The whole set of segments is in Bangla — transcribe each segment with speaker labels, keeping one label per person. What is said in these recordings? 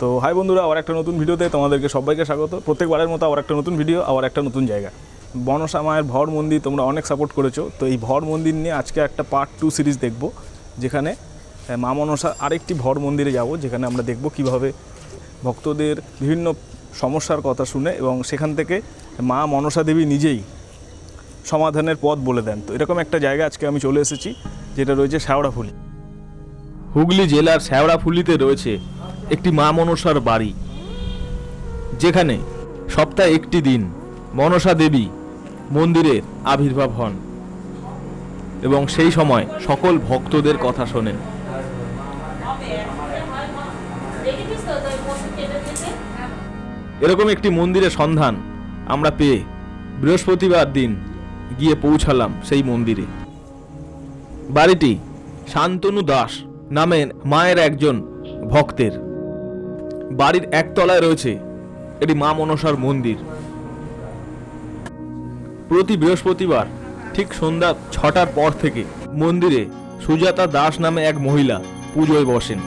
Speaker 1: তো হাই বন্ধুরা, আবার একটা নতুন ভিডিওতে তোমাদেরকে সবাইকে স্বাগত। প্রত্যেকবারের মতো আবার একটা নতুন ভিডিও, আবার একটা নতুন জায়গা। বনসা মায়ের ভর মন্দির তোমরা অনেক সাপোর্ট করেছ। তো এই ভর মন্দির নিয়ে আজকে একটা পার্ট টু সিরিজ দেখব, যেখানে মা মনসা আরেকটি ভর মন্দিরে যাব, যেখানে আমরা দেখব কীভাবে ভক্তদের বিভিন্ন সমস্যার কথা শুনে এবং সেখান থেকে মা মনসা দেবী নিজেই সমাধানের পথ বলে দেন। তো এরকম একটা জায়গা আজকে আমি চলে এসেছি, যেটা রয়েছে শ্যাওড়াফুলি।
Speaker 2: হুগলি জেলার শ্যাওড়াফুলিতে রয়েছে একটি মা মনসার বাড়ি, যেখানে সপ্তাহে একটি দিন মনসা দেবী মন্দিরে আবির্ভাব হন এবং সেই সময় সকল ভক্তদের কথা শোনেন। এরকম একটি মন্দিরের সন্ধান আমরা পেয়ে বৃহস্পতিবার দিন গিয়ে পৌঁছালাম সেই মন্দিরে। বাড়িটি শান্তনু দাস নামের মায়ের একজন ভক্তের। বাড়ির একতলায় রয়েছে এটি মা মনসার মন্দির। প্রতি বৃহস্পতিবার ঠিক সন্ধ্যা ছটার পর থেকে মন্দিরে সুজাতা দাস নামে এক মহিলা পুজোয় বসেন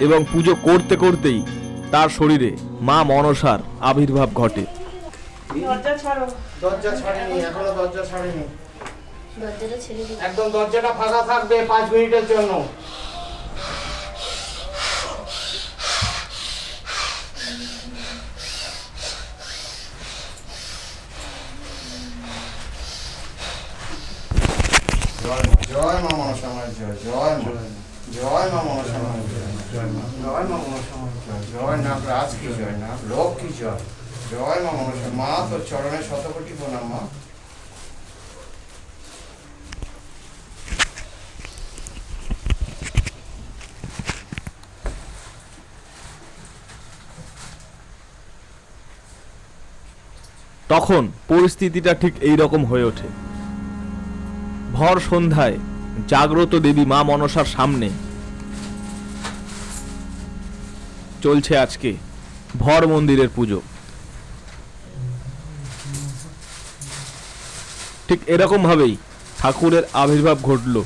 Speaker 2: এবং পুজো করতে করতেই তার শরীরে মা মনসার আবির্ভাব ঘটে।
Speaker 3: দরজা
Speaker 4: ছাড়েনি এখনও দরজা ছাড়েনি।
Speaker 3: দরজাটা ছেড়ে দিই
Speaker 4: একদম দরজাটা ফাঁকা থাকবে পাঁচ মিনিটের জন্য। জয় মা মনসা জয় জয় জয় মা জয় মা, জয় রাজ কি জয় লোক কি জয় জয় মা মা তোর চরণে শতকোটি প্রণাম, মা।
Speaker 2: তখন পরিস্থিতিটা ঠিক এই রকম হয়ে ওঠে। ভর সন্ধ্যায় জাগ্রত দেবী মা মনসার সামনে। চলছে আজকে ভর মন্দিরের পুজো। ঠিক এরকম ভাবেই ঠাকুরের আবির্ভাব ঘটল।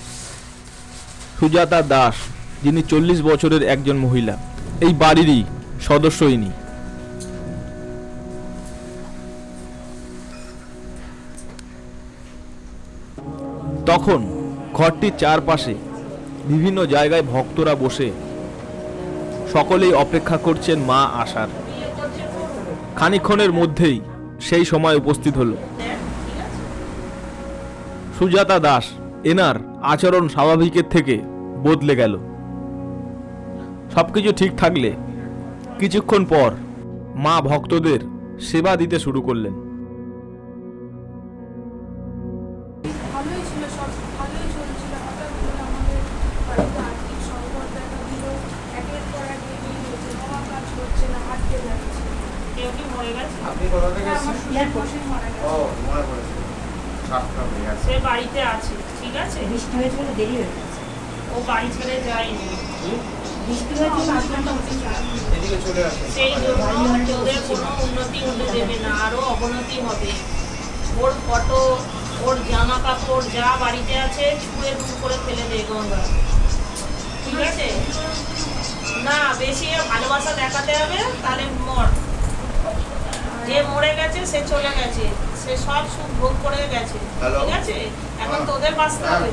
Speaker 2: সুজাতা দাস, যিনি চল্লিশ বছরের একজন মহিলা, এই বাড়িরই সদস্য ইনি তখন ঘরটির চারপাশে বিভিন্ন জায়গায় ভক্তরা বসে সকলেই অপেক্ষা করছেন মা আসার খানিক্ষণের মধ্যেই সেই সময় উপস্থিত হল। সুজাতা দাস এনার আচরণ স্বাভাবিকের থেকে বদলে গেল। সবকিছু ঠিক থাকলে কিছুক্ষণ পর মা ভক্তদের সেবা দিতে শুরু করলেন।
Speaker 4: আপনি কোথা থেকে
Speaker 5: হ্যাঁ,
Speaker 4: এসেছেন? ও মনে পড়েছে সাতটা হয়ে। গেছে
Speaker 3: সে বাড়িতে আছে ঠিক আছে?
Speaker 6: বৃষ্টি হয়েছে বলে দেরি হয়ে গেছে।
Speaker 3: ও বাড়ি ছেড়ে যায়নি।
Speaker 6: বৃষ্টি হয়েছে বলে আসলাম হতে
Speaker 4: এদিকে চলে আসুন।
Speaker 3: সেই জন্য ওদের কোনো উন্নতি হতে দেবে না আরও অবনতি হবে। ওর ফটো ওর জামা কাপড় যা বাড়িতে আছে ছুঁড়ে দূর করে ফেলে দে গঙ্গা। ঠিক আছে? না বেশি ভালোবাসা দেখাতে হবে তাহলে মর। যে মরে গেছে সে চলে গেছে। সে সব সুখ ভোগ করে গেছে। ঠিক আছে? এখন তোদের বাঁচতে হবে।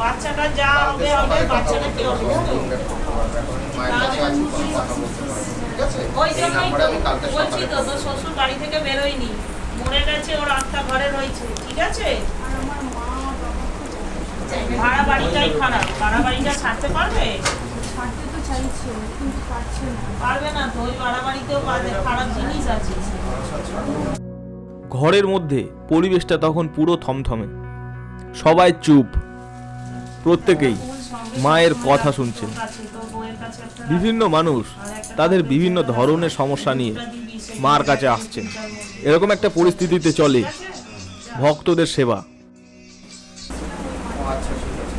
Speaker 3: বাচ্চাটা যা হবে হবে বাচ্চাটা কি অসুস্থ
Speaker 4: মায়ের কাছে আছি কোনো কথা বলতে পারব ঠিক আছে?
Speaker 3: ওই জন্যই তো বলছি তো তোর শ্বশুর বাড়ি থেকে বেরোয়নি। মরে গেছে ওর আত্মা ঘরে রয়েছে। ঠিক আছে? ভাড়া বাড়িটাই খারাপ। ভাড়া বাড়িটা ছাড়তে পারবে?
Speaker 5: ছাড়তে চাইছে কিন্তু পারছে না
Speaker 3: পারবে না তো ওই ভাড়া খারাপ জিনিস আছে
Speaker 2: ঘরের মধ্যে পরিবেশটা তখন পুরো থমথমে। সবাই চুপ। প্রত্যেকেই মায়ের কথা শুনছেন বিভিন্ন মানুষ তাদের বিভিন্ন ধরনের সমস্যা নিয়ে মার কাছে আসছেন। এরকম একটা পরিস্থিতিতে চলে ভক্তদের সেবা।
Speaker 4: আচ্ছা।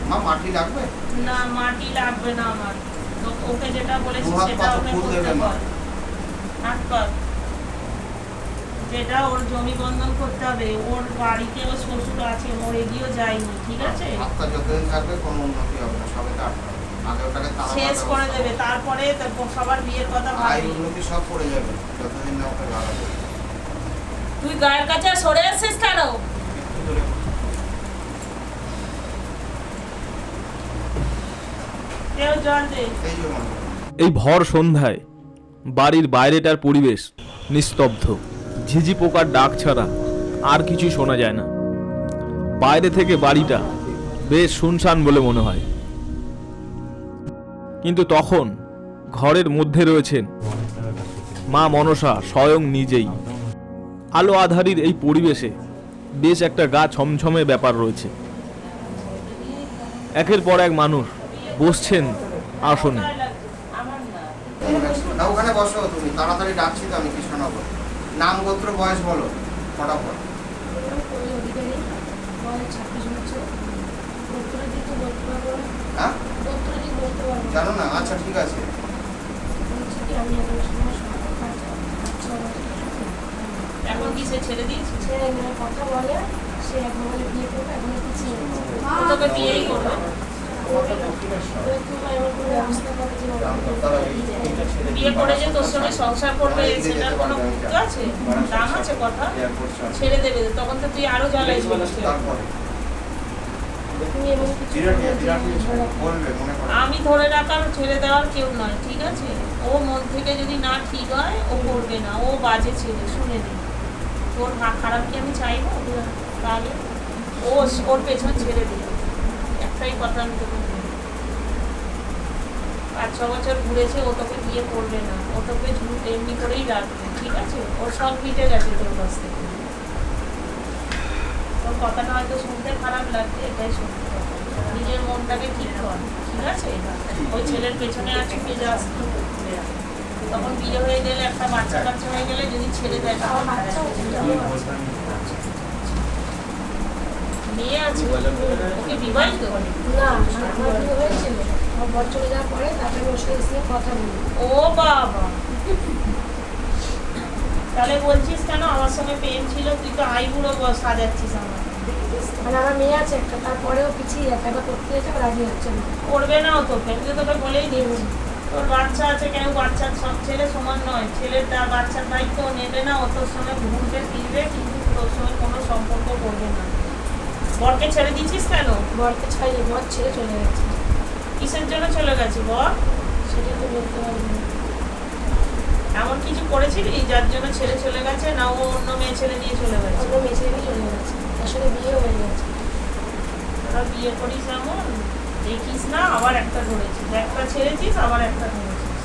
Speaker 4: মা মাটি লাগবে?
Speaker 3: না মাটি লাগবে না আমার। ওকে যেটা বলেছি সেটা ওকে করতে
Speaker 4: মা।
Speaker 3: হাত যেটা ওর জমি বন্ধন করতে হবে ওর বাড়িতে ওর শ্বশুর আছে মরে গিয়েও যায়নি ঠিক আছে?
Speaker 4: আত্মা যতদিন থাকবে কোনো উন্নতি হবে না হবে। আগে ওটাকে
Speaker 3: শেষ করে দেবে তারপরে সবার বিয়ের কথা ভাবি
Speaker 4: উন্নতি সব পড়ে যাবে যতদিন না ওকে লাগাবে
Speaker 3: তুই গায়ের কাছে সরে আসছিস কেন
Speaker 4: একটু দূরে
Speaker 3: কেউ জল দে
Speaker 4: এই
Speaker 2: ভর সন্ধ্যায় বাড়ির বাইরেটার পরিবেশ নিস্তব্ধ। ঝিঝি পোকার ডাক ছাড়া আর কিছু শোনা যায় না। বাইরে থেকে বাড়িটা বেশ শুনশান বলে মনে হয়। কিন্তু তখন ঘরের মধ্যে রয়েছেন মা মনসা স্বয়ং নিজেই। আলো আধারির এই পরিবেশে বেশ একটা গা ছমছমে ব্যাপার রয়েছে। একের পর এক মানুষ বসছেন আসনে।
Speaker 4: না ওখানে বসো তুমি তাড়াতাড়ি ডাকছি তো আমি কৃষ্ণনগর। নাম গোত্র বয়স বলো ফটাফট। হ্যাঁ? জানো না? আচ্ছা ঠিক আছে।
Speaker 5: এখন
Speaker 3: এখন কি সে ছেড়ে
Speaker 5: মানে কথা বলে সে এক বলে বিয়ে করবে এখন
Speaker 3: বিয়েই করবে। বিয়ে করে যে তোর সঙ্গে সংসার করবে সেটার কোনো মুখ আছে? দাম আছে কথা। ছেড়ে দেবে তখন তো তুই আরও জ্বালাই আমি ধরে রাখার ছেড়ে দেওয়ার কেউ নয় ঠিক আছে? ও মন থেকে যদি না ঠিক হয় ও করবে না। ও বাজে ছেলে শুনে নে। তোর খারাপ কি আমি চাইব? তাহলে ও ওর পেছন ছেড়ে দিল। একটাই কথা আমি পাঁচ ছ বছর ঘুরেছে, ও তোকে বিয়ে করবে না। ও তোকে এমনি করেই রাখবে, ঠিক আছে? ওর সব মিটে গেছে তোর কাছ থেকে। তোর কথাটা হয়তো শুনতে খারাপ লাগছে, এটাই সত্যি। নিজের মনটাকে ঠিক কর, ঠিক আছে? ওই ছেলের পেছনে আর ছুটে যাস তখন বিয়ে হয়ে গেলে একটা বাচ্চা কাচ্চা হয়ে গেলে যদি ছেড়ে দেয়, তখন
Speaker 5: বাচ্চা
Speaker 3: মেয়ে আছে ওকে বিবাহিত
Speaker 5: না হয়েছিল। বর চলে যাওয়ার পরে তারপরে ওর সাথে কথা বলি।
Speaker 3: ও বাবা। তাহলে বলছিস কেন? আমার সঙ্গে প্রেম ছিল তুই তো আইবুড়ো সাজাচ্ছিস আমার
Speaker 5: মানে আমার মেয়ে আছে একটা তারপরেও পিছিয়ে যাচ্ছে একবার করতে যাচ্ছে রাজি হচ্ছে না।
Speaker 3: করবে না তোকে আমি তো তোকে বলেই দিয়েছি। তোর বাচ্চা আছে কেন? বাচ্চার সব ছেলে সমান নয়। ছেলের তার বাচ্চার দায়িত্ব নেবে না ও তোর সঙ্গে ঘুরবে ফিরবে কিন্তু তোর সঙ্গে কোনো সম্পর্ক করবে না। বরকে ছেড়ে দিয়েছিস কেন?
Speaker 5: বরকে ছাড়িয়ে বর ছেড়ে চলে গেছে।
Speaker 3: কিসের জন্য চলে গেছে বর?
Speaker 5: সেটা তো বলতে পারব না।
Speaker 3: এমন কিছু করেছিলি যার জন্য ছেড়ে চলে গেছে না ও অন্য মেয়ে ছেলে নিয়ে চলে গেছে?
Speaker 5: অন্য মেয়ে ছেড়ে চলে গেছে। তার সাথে বিয়ে হয়ে গেছে।
Speaker 3: তোরা বিয়ে করিস এমন? দেখিস না আবার একটা ধরেছিস। একটা ছেড়েছিস আবার একটা ধরেছিস।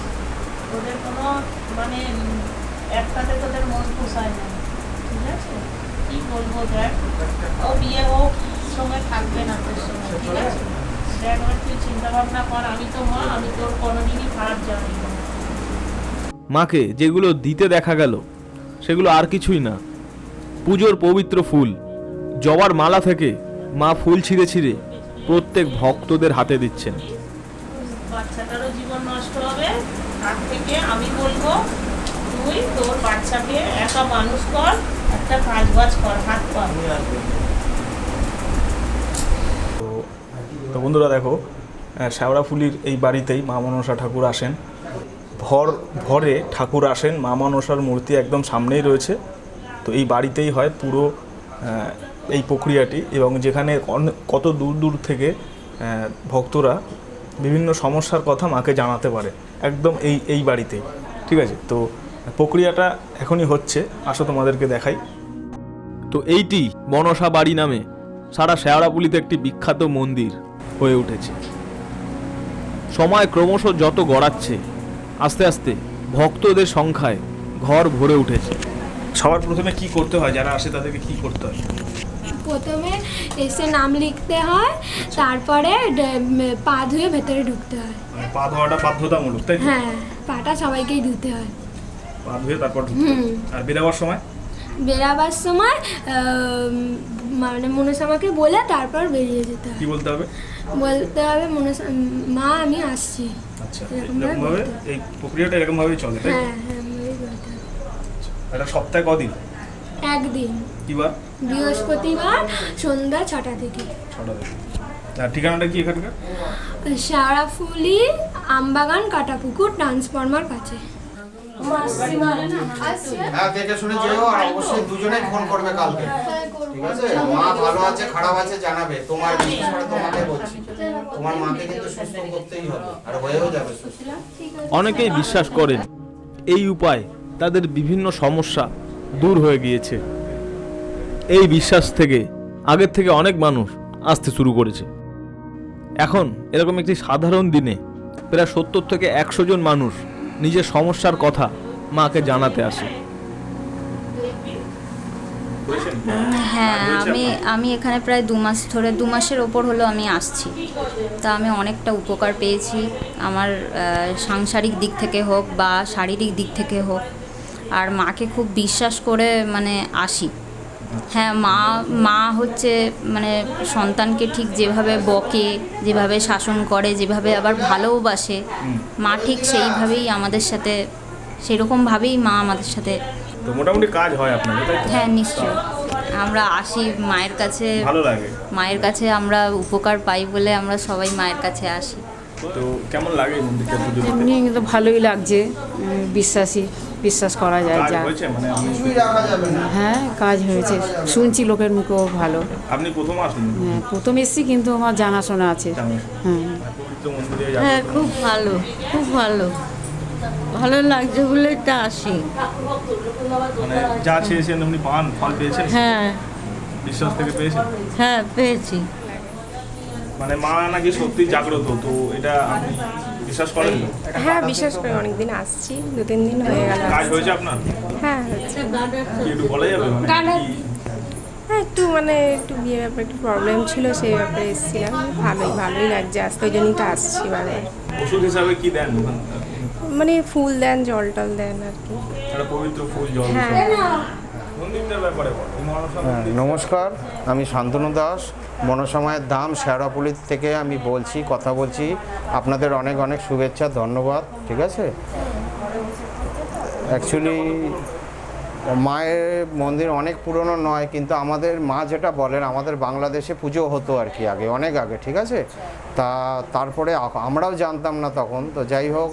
Speaker 3: তোদের কোনো মানে একটাতে তোদের মন পোষায় না। ঠিক আছে? কি বলব দেখ? ও বিয়ে হোক সঙ্গে থাকবে না তোর সঙ্গে ঠিক আছে? তুই চিন্তা ভাবনা কর আমি তো মা আমি তোর কোনোদিনই খারাপ জানি
Speaker 2: মাকে যেগুলো দিতে দেখা গেল সেগুলো আর কিছুই না। পুজোর পবিত্র ফুল জবার মালা থেকে মা ফুল ছিঁড়ে ছিঁড়ে প্রত্যেক ভক্তদের হাতে দিচ্ছেন।
Speaker 3: বাচ্চাটারও জীবন নষ্ট হবে তার থেকে আমি বলব তুই তোর বাচ্চাকে একা মানুষ কর একটা কাজ বাজ কর হাত পা
Speaker 1: তো তো বন্ধুরা দেখো শ্যাওড়াফুলির এই বাড়িতেই মা মনসা ঠাকুর আসেন। ভর, ভরে ঠাকুর আসেন, মা মনসার মূর্তি একদম সামনেই রয়েছে। তো এই বাড়িতেই হয় পুরো এই প্রক্রিয়াটি এবং যেখানে কত দূর দূর থেকে ভক্তরা বিভিন্ন সমস্যার কথা মাকে জানাতে পারে। একদম এই এই বাড়িতেই, ঠিক আছে? তো প্রক্রিয়াটা এখনই হচ্ছে, আসো তোমাদেরকে দেখাই।
Speaker 2: তো এইটি মনসা বাড়ি নামে, সারা শেয়ারাপুলিতে একটি বিখ্যাত মন্দির। হয়ে উঠেছে। সময় ক্রমশ যত গড়াচ্ছে আস্তে আস্তে ভক্তদের সংখ্যায় ঘর ভরে উঠেছে।
Speaker 1: সবার প্রথমে কি করতে হয়? যারা আসে তাদেরকে কি করতে হয়?
Speaker 7: প্রথমে এসে নাম লিখতে হয় তারপরে পা ধুয়ে ভেতরে ঢুকতে হয়।
Speaker 1: মানে পা ধোয়াটা বাধ্যতামূলক তাই
Speaker 7: হ্যাঁ পাটা সবাইকেই ধুতে হয়।
Speaker 1: পা ধুয়ে তারপর ঢুকতে হয়। আর বেরাবার সময়?
Speaker 7: বেরাবার সময় মানে মনসামাকে বলে তারপর বেরিয়ে যেতে হয়।
Speaker 1: কি বলতে হবে?
Speaker 7: বলতে হবে মনসা মা আমি আসছি।
Speaker 1: আচ্ছা
Speaker 7: এরকম ভাবে
Speaker 1: এরকম ভাবে
Speaker 7: বলতে
Speaker 1: এই প্রক্রিয়াটা এরকম ভাবেই চলে তাই
Speaker 7: হ্যাঁ হ্যাঁ এমনভাবেই বলতে হবে।
Speaker 1: এটা সপ্তাহে কদিন?
Speaker 7: একদিন।
Speaker 1: কিবার?
Speaker 7: বৃহস্পতিবার সন্ধ্যা ছটা থেকে।
Speaker 1: ছটা থেকে। আর ঠিকানাটা কি এখানকার?
Speaker 7: শেওড়াফুলি আমবাগান কাটাপুকুর ট্রান্সফরমার কাছে।
Speaker 4: হ্যাঁ দেখে শুনে যেও আর অবশ্যই দুজনেই ফোন করবে কালকে। ঠিক আছে? মা ভালো আছে খারাপ আছে জানাবে। তোমার বিশেষ করে তোমাকে বলছি। তোমার মাকে কিন্তু সুস্থ করতেই হবে। আর হয়েও যাবে সুস্থ।
Speaker 2: অনেকেই বিশ্বাস করেন এই উপায় তাদের বিভিন্ন সমস্যা দূর হয়ে গিয়েছে। এই বিশ্বাস থেকে আগের থেকে অনেক মানুষ আসতে শুরু করেছে। এখন এরকম একটি সাধারণ দিনে প্রায় সত্তর থেকে একশো জন মানুষ নিজের সমস্যার কথা মাকে জানাতে আসে।
Speaker 8: হ্যাঁ আমি আমি এখানে প্রায় দু মাস ধরে দু মাসের ওপর হলো আমি আসছি। তা আমি অনেকটা উপকার পেয়েছি। আমার সাংসারিক দিক থেকে হোক বা শারীরিক দিক থেকে হোক। আর মাকে খুব বিশ্বাস করে মানে আসি। হ্যাঁ মা মা হচ্ছে মানে সন্তানকে ঠিক যেভাবে বকে যেভাবে শাসন করে যেভাবে আবার ভালোবাসে মা ঠিক সেইভাবেই আমাদের সাথে সেরকমভাবেই মা আমাদের সাথে
Speaker 1: তো মোটামুটি কাজ হয় আপনাদের তাই তো?
Speaker 8: হ্যাঁ নিশ্চয় আমরা আসি মায়ের কাছে।
Speaker 1: ভালো লাগে।
Speaker 8: মায়ের কাছে আমরা উপকার পাই বলে আমরা সবাই মায়ের কাছে আসি।
Speaker 1: তো কেমন লাগে মন্দিরটা পুজো দিতে?
Speaker 6: এমনি কিন্তু ভালোই লাগছে উম, বিশ্বাসী বিশ্বাস করা যায়
Speaker 1: কাজ
Speaker 6: যা।
Speaker 1: হয়েছে? মানে আপনি
Speaker 6: হ্যাঁ কাজ হয়েছে। শুনছি লোকের মুখেও ভালো।
Speaker 1: আপনি প্রথম আসলেন?
Speaker 6: হ্যাঁ প্রথম এসছি কিন্তু আমার জানাশোনা আছে। হ্যাঁ।
Speaker 1: মন্দিরে
Speaker 9: হ্যাঁ খুব ভালো খুব ভালো। ভালো লাগছে বলে এটা আসি।
Speaker 1: মানে যা চেয়েছেন আপনি পান ফল পেয়েছেন?
Speaker 9: হ্যাঁ।
Speaker 1: বিশ্বাস থেকে পেয়েছেন?
Speaker 9: হ্যাঁ পেয়েছি।
Speaker 1: মানে মা নাকি সত্যি জাগ্রত তো এটা আপনি বিশ্বাস করেন? তো?
Speaker 5: হ্যাঁ বিশেষ করে অনেকদিন আসছি দু তিন দিন হয়ে গেল।
Speaker 1: কাজ হয়েছে আপনার?
Speaker 5: হ্যাঁ হচ্ছে
Speaker 1: কি একটু বলা যাবে? মানে
Speaker 5: হ্যাঁ একটু মানে একটু বিয়ে ব্যাপারে একটু প্রবলেম ছিল সেই ব্যাপারে এসেছিলাম। ভালোই ভালোই লাগছে আসতে ওই জন্যই তো আসছি মানে
Speaker 1: ওষুধ হিসাবে কি দেন?
Speaker 5: মানে ফুল দেন জল টল দেন আর কি।
Speaker 1: পবিত্র ফুল জল
Speaker 5: হ্যাঁ।
Speaker 4: হ্যাঁ, নমস্কার আমি শান্তনু দাস। মনসময়ের দাম শেওড়াপুলি থেকে আমি বলছি কথা বলছি। আপনাদের অনেক অনেক শুভেচ্ছা ধন্যবাদ ঠিক আছে? অ্যাকচুয়ালি মায়ের মন্দির অনেক পুরনো নয় কিন্তু আমাদের মা যেটা বলেন আমাদের বাংলাদেশে পুজো হতো আর কি আগে অনেক আগে ঠিক আছে? তা তারপরে আমরাও জানতাম না তখন তো যাই হোক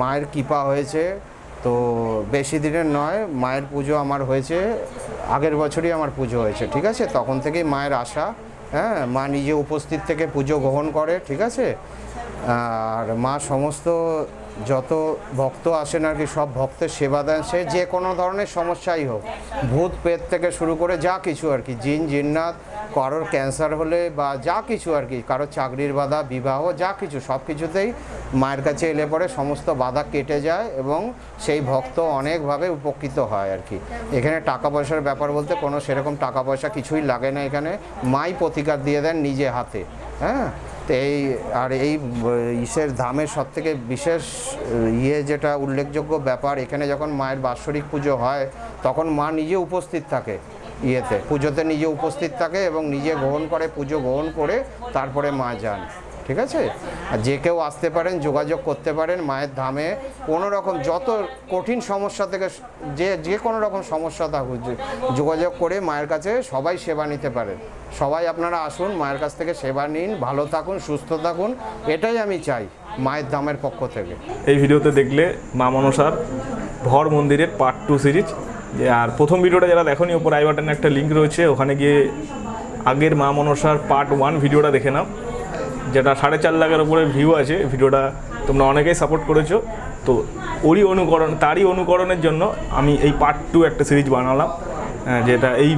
Speaker 4: মায়ের কৃপা হয়েছে। তো বেশি দিনের নয়, মায়ের পুজো আমার হয়েছে। আগের বছরই আমার পুজো হয়েছে, ঠিক আছে? তখন থেকেই মায়ের আশা হ্যাঁ? মা নিজে উপস্থিত থেকে পুজো গ্রহণ করে, ঠিক আছে? আর মা সমস্ত যত ভক্ত আসেন আর কি, সব ভক্তের সেবা দেন। সে যে কোনো ধরনের সমস্যাই হোক, ভূত পেট থেকে শুরু করে যা কিছু আর কি, জিন, জিন্নাত, কারোর ক্যান্সার হলে বা যা কিছু আর কি, কারোর চাকরির বাধা, বিবাহ, যা কিছু, সব কিছুতেই মায়ের কাছে এলে পরে সমস্ত বাধা কেটে যায় এবং সেই ভক্ত অনেকভাবে উপকৃত হয় আর কি। এখানে টাকা পয়সার ব্যাপার বলতে কোনো সেরকম টাকা পয়সা কিছুই লাগে না এখানে। মাই প্রতিকার দিয়ে দেন নিজে হাতে হ্যাঁ? এই, আর এই ইসের ধামের সব থেকে বিশেষ ইয়ে যেটা উল্লেখযোগ্য ব্যাপার, এখানে যখন মায়ের বাৎসরিক পুজো হয়, তখন মা নিজে উপস্থিত থাকে ইয়েতে, পুজোতে নিজে উপস্থিত থাকে এবং নিজে গ্রহণ করে, পুজো গ্রহণ করে তারপরে মা যান। ঠিক আছে? আর যে কেউ আসতে পারেন, যোগাযোগ করতে পারেন, মায়ের ধামে কোনো রকম যত কঠিন সমস্যা থেকে যে যে কোনো রকম সমস্যা থাকুক যোগাযোগ করে মায়ের কাছে সবাই সেবা নিতে পারেন। সবাই আপনারা আসুন, মায়ের কাছ থেকে সেবা নিন, ভালো থাকুন, সুস্থ থাকুন, এটাই আমি চাই মায়ের ধামের পক্ষ থেকে।
Speaker 1: এই ভিডিওতে দেখলে মা মনসার ভর মন্দিরের পার্ট টু সিরিজ আর প্রথম ভিডিওটা যারা দেখোনি ওপর আই বাটনে একটা লিঙ্ক রয়েছে, ওখানে গিয়ে আগের মা মনসার পার্ট ওয়ান ভিডিওটা দেখে নাও। যেটা সাড়ে চার লাখের উপরে ভিউ আছে, ভিডিওটা তোমরা অনেকেই সাপোর্ট করেছ। তো ওরই অনুকরণ, তারই অনুকরণের জন্য আমি এই পার্ট টু একটা সিরিজ বানালাম যেটা এই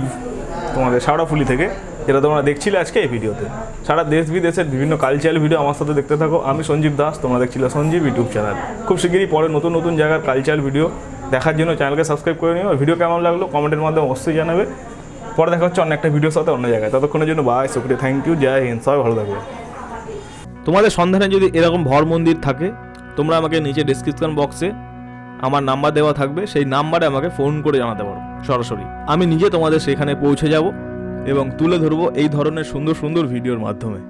Speaker 1: তোমাদের সারাফুলি থেকে, যেটা তোমরা দেখছিলে আজকে এই ভিডিওতে। সারা দেশ বিদেশের বিভিন্ন কালচারাল ভিডিও আমার সাথে দেখতে থাকো। আমি সঞ্জীব দাস, তোমরা দেখছিলে সঞ্জীব ইউটিউব চ্যানেল খুব শিগগিরই পরে নতুন নতুন জায়গার কালচারাল ভিডিও দেখার জন্য চ্যানেলকে সাবস্ক্রাইব করে নিও। ভিডিও কেমন লাগল কমেন্টের মাধ্যমে অবশ্যই জানাবে। পরে দেখা হচ্ছে অন্য একটা ভিডিওর সাথে অন্য জায়গায়। ততক্ষণের জন্য বাই সুপ্রিয়া। থ্যাংক ইউ জয় হিন্দ। সবাই ভালো থাকবে
Speaker 2: তোমাদের সন্ধানে যদি এরকম ভর মন্দির থাকে, তোমরা আমাকে নিচে ডিসক্রিপশন বক্সে আমার নাম্বার দেওয়া থাকবে, সেই নাম্বারে আমাকে ফোন করে জানাতে পারো, সরাসরি। আমি নিজে তোমাদের সেখানে পৌঁছে যাব এবং তুলে ধরবো এই ধরনের সুন্দর সুন্দর ভিডিওর মাধ্যমে।